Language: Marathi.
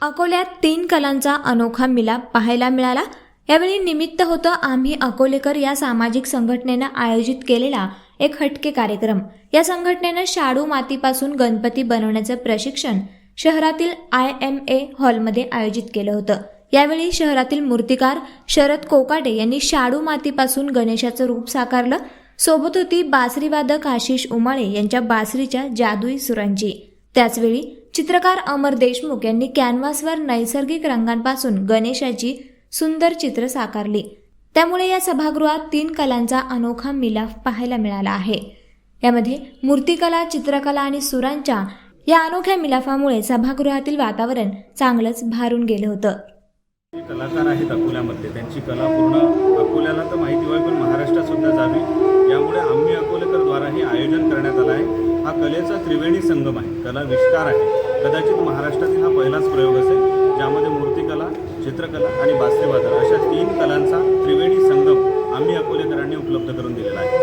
अकोल्यात तीन कलांचा अनोखा मिलाप पाहायला मिळाला. यावेळी निमित्त होतं आम्ही अकोलेकर या सामाजिक संघटनेनं आयोजित केलेला एक हटके कार्यक्रम. या संघटनेनं शाडू मातीपासून गणपती बनवण्याचं प्रशिक्षण शहरातील आय एम ए हॉलमध्ये आयोजित केलं होतं. यावेळी शहरातील मूर्तिकार शरद कोकाटे यांनी शाडू मातीपासून गणेशाचं रूप साकारलं. सोबत होती बासरीवादक आशिष उमाळे यांच्या बासरीच्या जादुई सुरांची. त्याचवेळी चित्रकार अमर देशमुख यांनी कॅनव्हासवर नैसर्गिक रंगांपासून गणेशाची सुंदर चित्र साकारली. त्यामुळे या सभागृहात तीन कलांचा अनोखा मिलाफ पाहायला मिळाला आहे. यामध्ये मूर्तिकला चित्रकला आणि सुरांच्या या अनोख्या मिलाफामुळे सभागृहातील वातावरण चांगलंच भारून गेलं होतं. कलाकार आहेत अकोल्यामध्ये. त्यांची कला पूर्ण अकोल्याला तर माहिती व्हावी पण महाराष्ट्रात सुद्धा जावी. यामुळे आम्ही अकोलेकरद्वारा हे आयोजन करण्यात आलं आहे. हा कलेचा त्रिवेणी संगम आहे. कला विष्कार आहे. कदाचित महाराष्ट्रातील हा पहिलाच प्रयोग असेल ज्यामध्ये मूर्तिकला चित्रकला आणि बास्यवादन अशा तीन कलांचा त्रिवेणी संगम आम्ही अकोलेकरांनी उपलब्ध करून दिलेला आहे.